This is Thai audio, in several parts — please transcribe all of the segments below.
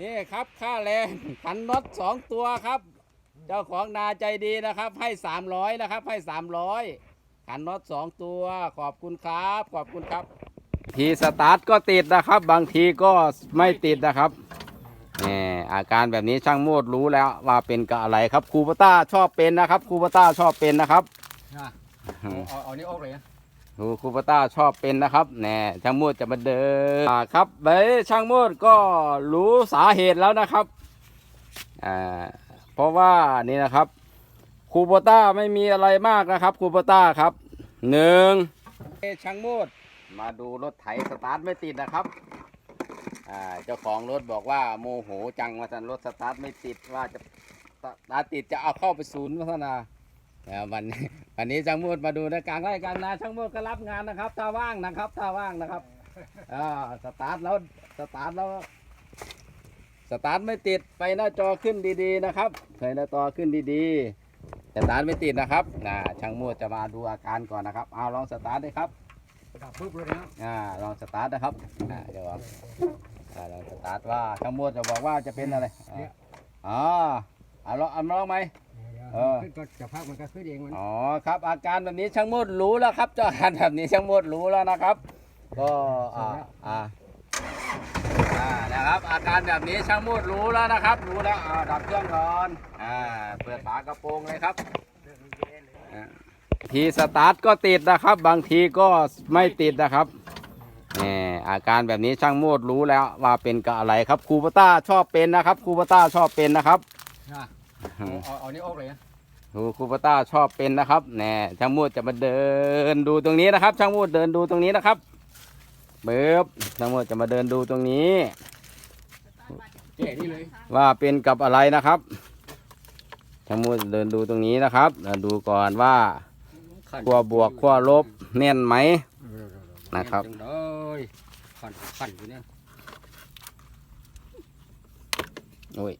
นี่ครับค่าแรงขันน็อตสองตัวครับ เจ้าของนาใจดีนะครับ ให้สามร้อยนะครับ ให้สามร้อยขันน็อตสองตัวขอบคุณครับ ขอบคุณครับ ทีสตาร์ทก็ติดนะครับ บางทีก็ไม่ติดนะครับนี่อาการแบบนี้ช่างโมดรู้แล้วว่าเป็นกับอะไรครับครูปต้าชอบเป็นนะครับครูปต้าชอบเป็นนะครับ เอาเอาเอานี่ออกเลยนะ ครูครูปต้าชอบเป็นนะครับแน่ช่างโมดจะมาเดินอ่าครับเบ้ช่างโมดก็รู้สาเหตุแล้วนะครับอ่าเพราะว่านี่นะครับครูปต้าไม่มีอะไรมากนะครับครูปต้าครับหนึ่งช่างโมดมาดูรถไถสตาร์ทไม่ติดนะครับอ่าเจ้าของรถบอกว่าโมโหจังว่าสันรถสตาร์ทไม่ติดว่าจะสตาร์ทติดจะเอาเข้าไปศูนย์พัฒนาอ่าวันนี้ วันนี้ช่างมูดมาดูในกลางไร่กลางนาช่างมูดก็รับงานนะครับถ้าว่างนะครับถ้าว่างนะครับอ่าสตาร์ทแล้วสตาร์ทแล้วสตาร์ทไม่ติดไปหน้าจอขึ้นดีๆนะครับไปหน้าจอขึ้นดีๆสตาร์ทไม่ติดนะครับนะช่างมูดจะมาดูอาการก่อนนะครับเอาลองสตาร์ทดูครับดับปุ๊บเลยนะอ่าลองสตาร์ทนะครับอ่าเดี๋ยวครับอ่าลองสตาร์ทว่าช่างมูดจะบอกว่าจะเป็นอะไรอ่าอ๋อเอาลองเอาลองไหม เออ ขึ้นก็จะพักมันก็ขึ้นเองมันอ๋อครับอาการแบบนี้ช่างมดรู้แล้วครับเจ้าอาการแบบนี้ช่างมดรู้แล้วนะครับ ก็อ่าอ่าอ่านะครับ อาการแบบนี้ช่างมดรู้แล้วนะครับ รู้แล้วอ่าดับเครื่องก่อนอ่าเปิดฝากระโปรงเลยครับอ่าทีสตาร์ทก็ติดนะครับ บางทีก็ไม่ติดนะครับนี่อาการแบบนี้ช่างโมดรู้แล้วว่าเป็นกับอะไรครับครูปต้าชอบเป็นนะครับครูปต้าชอบเป็นนะครับนะเอาเอาเอานี่ออกเลยนะ ครูครูปต้าชอบเป็นนะครับแน่ช่างมูดจะมาเดินดูตรงนี้นะครับ ช่างมูดเดินดูตรงนี้นะครับเบิบช่างมูดจะมาเดินดูตรงนี้เจ๊นี่เลยว่าเป็นกับอะไรนะครับช่างมูดเดินดูตรงนี้นะครับดูก่อนว่าขั้วบวกขั้วลบแน่นไหมนะครับขันขันอยู่เนี่ยโอ้ย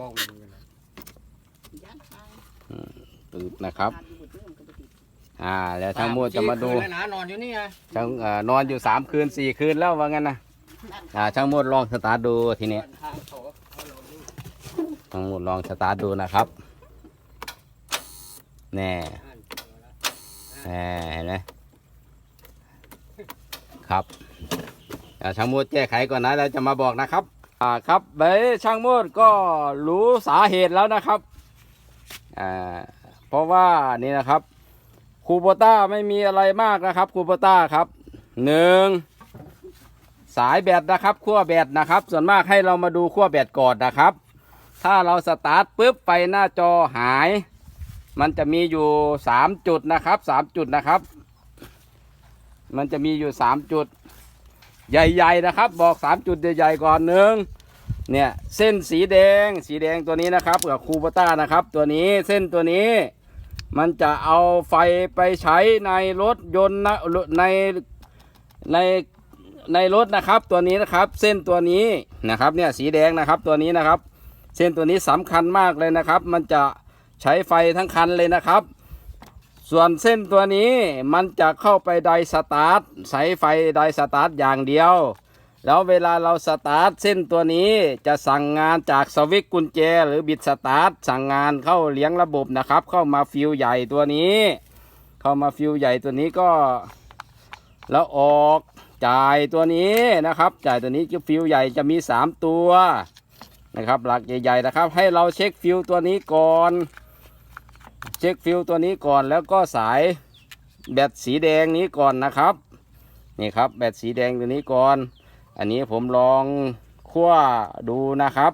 ป้องเลย ตืดนะครับ อ่า แล้วช่างมูดจะมาดูสี่คืนแล้วนะนอนอยู่นี่ไงช่างเอ่อนอนอยู่สามคืนสี่คืนแล้วว่างั้นนะอ่าช่างมูดลองสตาร์ทดูทีนี้ทางเขาเอาลองดูทั้งหมดลองสตาร์ทดูนะครับแน่อ่านเอาละแน่เห็นไหมครับอ่าช่างมูดแก้ไขก่อนนะเราจะมาบอกนะครับ อ่าครับเบ้ช่างมูดก็รู้สาเหตุแล้วนะครับ อ่าเพราะว่านี่นะครับคูโบต้าไม่มีอะไรมากนะครับคูโบต้าครับหนึ่งสายแบตนะครับขั้วแบตนะครับ ส่วนมากให้เรามาดูขั้วแบตก่อนนะครับ ถ้าเราสตาร์ทปุ๊บไปหน้าจอหาย มันจะมีอยู่สามจุดนะครับสามจุดนะครับ มันจะมีอยู่สามจุดใหญ่ ๆ นะครับ บอกสามจุดใหญ่ๆก่อนหนึ่ง เนี่ยเส้นสีแดงสีแดงตัวนี้นะครับกับคูปต้านะครับ ตัวนี้เส้นตัวนี้ มันจะเอาไฟไปใช้ในรถยนต์นะในในในรถนะครับตัวนี้นะครับ เส้นตัวนี้นะครับเนี่ยสีแดงนะครับตัวนี้นะครับ เส้นตัวนี้สำคัญมากเลยนะครับ มันจะใช้ไฟทั้งคันเลยนะครับ ส่วนเส้นตัวนี้มันจะเข้าไปไดสตาร์ทใช้ไฟไดสตาร์ทอย่างเดียว แล้วเวลาเราสตาร์ทเส้นตัวนี้จะสั่งงานจากสวิตกุญแจ หรือบิดสตาร์ทสั่งงานเข้าเลี้ยงระบบนะครับ เข้ามาฟิวใหญ่ตัวนี้ เข้ามาฟิวใหญ่ตัวนี้ก็ แล้วออกจ่ายตัวนี้นะครับ จ่ายตัวนี้ฟิวใหญ่จะมี 3 ตัวนะครับ หลักใหญ่ๆนะครับ ให้เราเช็คฟิวตัวนี้ก่อน เช็คฟิวตัวนี้ก่อนแล้วก็สายแบตสีแดงนี้ก่อนนะครับนี่ครับแบตสีแดงตัวนี้ก่อน อันนี้ผมลองคั่วดูนะครับ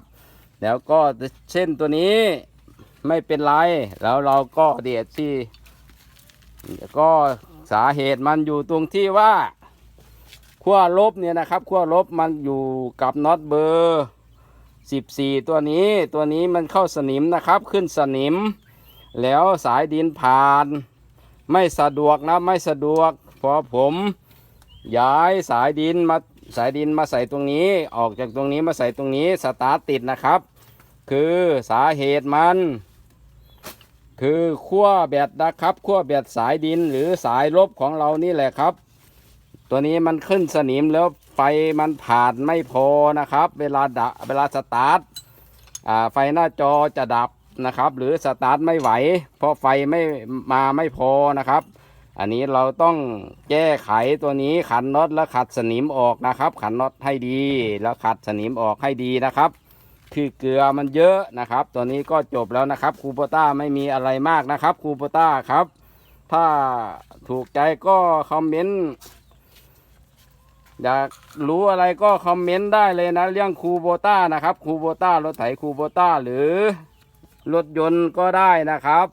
แล้วก็เส้นตัวนี้ไม่เป็นไร แล้วเราก็เดียดที่ก็สาเหตุมันอยู่ตรงที่ว่าขั้วลบเนี่ยนะครับขั้วลบมันอยู่กับน็อตเบอร์14 ตัวนี้ตัวนี้มันเข้าสนิมนะครับขึ้นสนิม แล้วสายดินผ่าน ไม่สะดวกนะไม่สะดวกพอผม ย้ายสายดินมา สายดินมาใส่ตรงนี้ ออกจากตรงนี้มาใส่ตรงนี้สตาร์ทติดนะครับ คือสาเหตุมัน คือขั้วแบตนะครับขั้วแบตสายดินหรือสายลบของเรานี่แหละครับ ตัวนี้มันขึ้นสนิมแล้วไฟมันผ่านไม่พอนะครับ เวลาดะเวลาสตาร์ทไฟหน้าจอจะดับนะครับ หรือสตาร์ทไม่ไหว เพราะไฟไม่มาไม่พอนะครับ อันนี้เราต้องแก้ไขตัวนี้ขันน็อตและขัดสนิมออกนะครับ ขันน็อตให้ดี แล้วขัดสนิมออกให้ดีนะครับ คือเกลือมันเยอะนะครับ ตัวนี้ก็จบแล้วนะครับคูโปต้าไม่มีอะไรมากนะครับคูโปต้าครับ ถ้าถูกใจก็คอมเมนต์อยากรู้อะไรก็คอมเมนต์ได้เลยนะ เรื่องคูโบต้านะครับคูโบต้ารถไถคูโบต้าหรือรถยนต์ก็ได้นะครับ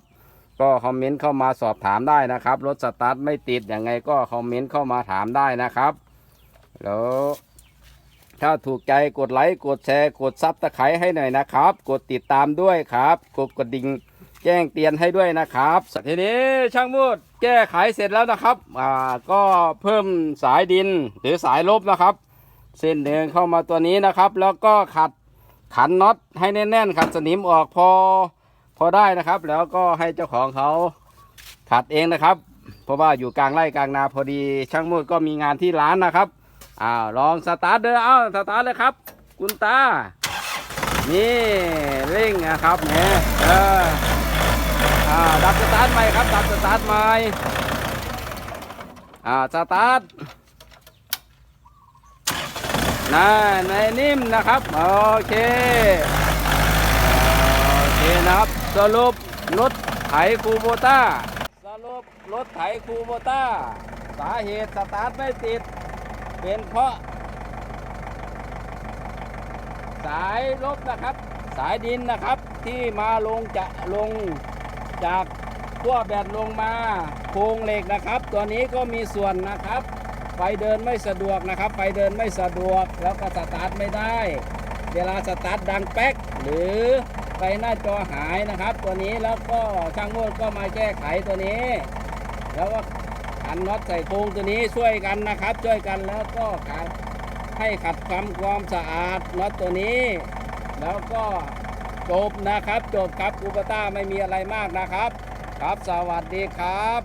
ก็คอมเมนต์เข้ามาสอบถามได้นะครับ รถสตาร์ทไม่ติดยังไงก็คอมเมนต์เข้ามาถามได้นะครับ แล้ว ถ้าถูกใจกดไลค์กดแชร์กดซับตะไคร้ให้หน่อยนะครับ กดติดตามด้วยครับ กดกระดิ่งแจ้งเตือนให้ด้วยนะครับทีนี้ช่างมูดแก้ไขเสร็จแล้วนะครับอ่าก็เพิ่มสายดินหรือสายลบนะครับ เส้นหนึ่งเข้ามาตัวนี้นะครับ แล้วก็ขัดขันน็อตให้แน่นๆขัดสนิมออกพอ พอได้นะครับ แล้วก็ให้เจ้าของเขาขัดเองนะครับ เพราะว่าอยู่กลางไร่กลางนาพอดีช่างมูดก็มีงานที่ร้านนะครับอ้าวลองสตาร์ทเด้อเอ้าสตาร์ทเลยครับ คุณตา นี่เร่งนะครับแหมเอออ่าดับสตาร์ทใหม่ครับดับสตาร์ทใหม่อ่าสตาร์ทน่าในนิ่มนะครับ โอเค โอเคนะครับ สรุปรถไถคูโบต้า สรุปรถไถคูโบต้า สาเหตุสตาร์ทไม่ติด เป็นเพราะ สายลบนะครับ สายดินนะครับที่มาลงจะลงจากขั้วแบตลงมาโครงเหล็กนะครับ ตัวนี้ก็มีส่วนนะครับ ไฟเดินไม่สะดวกนะครับ ไฟเดินไม่สะดวกแล้วก็สตาร์ทไม่ได้ เวลาสตาร์ทดังแป๊กหรือ ไฟหน้าจอหายนะครับ ตัวนี้แล้วก็ช่างโมดก็มาแก้ไขตัวนี้ แล้วก็ขันน็อตใส่โครงตัวนี้ช่วยกันนะครับ ช่วยกันแล้วก็ขันให้ขัดความความสะอาดน็อตตัวนี้ แล้วก็จบนะครับ จบครับกูปต้าไม่มีอะไรมากนะครับ ครับสวัสดีครับ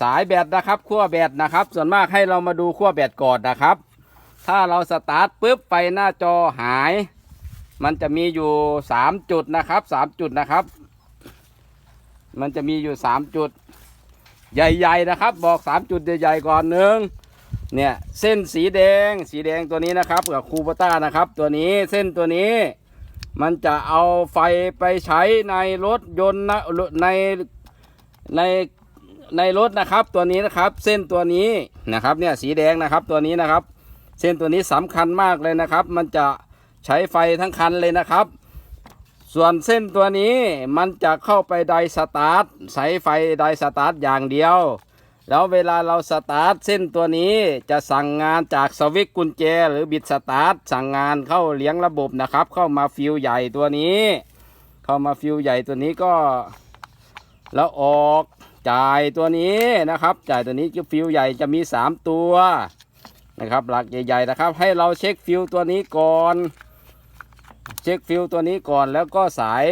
สายแบตนะครับขั้วแบตนะครับ ส่วนมากให้เรามาดูขั้วแบตก่อนนะครับ ถ้าเราสตาร์ทปุ๊บไฟหน้าจอหาย มันจะมีอยู่3จุดนะครับ3จุดนะครับ มันจะมีอยู่3จุด ใหญ่ๆนะครับ บอก3จุดใหญ่ๆก่อนหนึ่งเนี่ยเส้นสีแดงสีแดงตัวนี้นะครับกับคูปต้านะครับ ตัวนี้เส้นตัวนี้ มันจะเอาไฟไปใช้ในรถยนต์นะในในในรถนะครับตัวนี้นะครับ เส้นตัวนี้นะครับเนี่ยสีแดงนะครับตัวนี้นะครับ เส้นตัวนี้สำคัญมากเลยนะครับ มันจะ ใช้ไฟทั้งคันเลยนะครับ ส่วนเส้นตัวนี้มันจะเข้าไปไดสตาร์ทใช้ไฟไดสตาร์ทอย่างเดียว แล้วเวลาเราสตาร์ทเส้นตัวนี้จะสั่งงานจากสวิตช์กุญแจ หรือบิดสตาร์ทสั่งงานเข้าเลี้ยงระบบนะครับ เข้ามาฟิวใหญ่ตัวนี้ เข้ามาฟิวใหญ่ตัวนี้ก็ แล้วออกจ่ายตัวนี้นะครับ จ่ายตัวนี้คือฟิวใหญ่จะมี 3 ตัวนะครับหลักใหญ่ๆนะครับ ให้เราเช็คฟิวตัวนี้ก่อน เช็คฟิวตัวนี้ก่อนแล้วก็สาย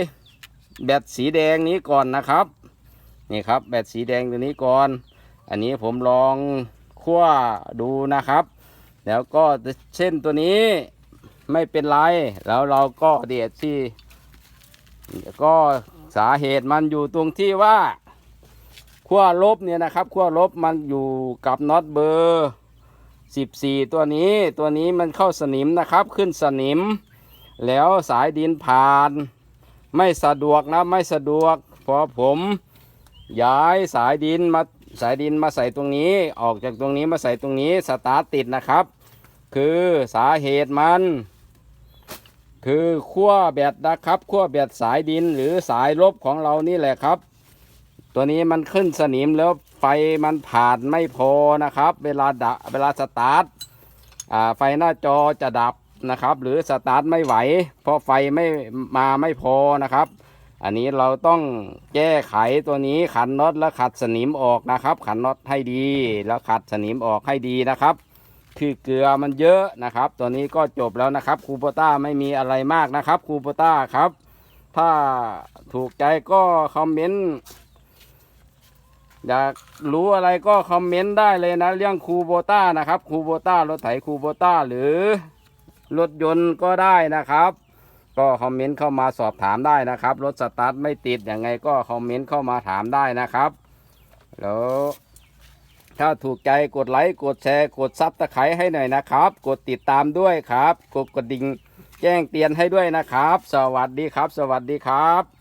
แบตสีแดงนี้ก่อนนะครับ นี่ครับแบตสีแดงตัวนี้ก่อน อันนี้ผมลองคั่วดูนะครับ แล้วก็เส้นตัวนี้ไม่เป็นไร แล้วเราก็เดียดที่ ก็สาเหตุมันอยู่ตรงที่ว่าขั้วลบเนี่ยนะครับขั้วลบมันอยู่กับน็อตเบอร์ 14 ตัวนี้ตัวนี้มันเข้าสนิมนะครับ ขึ้นสนิม แล้วสายดินผ่าน ไม่สะดวกนะไม่สะดวก พอผมย้ายสายดินมาสายดินมาใส่ตรงนี้ออกจากตรงนี้มาใส่ตรงนี้สตาร์ทติดนะครับ คือสาเหตุมัน คือขั้วแบตนะครับขั้วแบตสายดินหรือสายลบของเรานี่แหละครับ ตัวนี้มันขึ้นสนิมแล้วไฟมันผ่านไม่พอนะครับ เวลาดะเวลาสตาร์ทไฟหน้าจอจะดับ นะครับ หรือสตาร์ทไม่ไหว เพราะไฟไม่มาไม่พอนะครับ อันนี้เราต้องแก้ไขตัวนี้ขันน็อตและขัดสนิมออกนะครับ ขันน็อตให้ดีแล้วขัดสนิมออกให้ดีนะครับ คือเกลือมันเยอะนะครับ ตัวนี้ก็จบแล้วนะครับคูโปต้าไม่มีอะไรมากนะครับคูโปต้าครับ ถ้าถูกใจก็คอมเมนต์อยากรู้อะไรก็คอมเมนต์ได้เลยนะ เรื่องคูโบต้านะครับคูโบต้ารถไถคูโบต้าหรือ รถยนต์ก็ได้นะครับ ก็คอมเมนต์เข้ามาสอบถามได้นะครับ รถสตาร์ทไม่ติดยังไงก็คอมเมนต์เข้ามาถามได้นะครับ แล้วถ้าถูกใจกดไลค์กดแชร์กดซับตะไคร้ให้หน่อยนะครับ กดติดตามด้วยครับ กดกระดิ่งแจ้งเตือนให้ด้วยนะครับ สวัสดีครับ สวัสดีครับ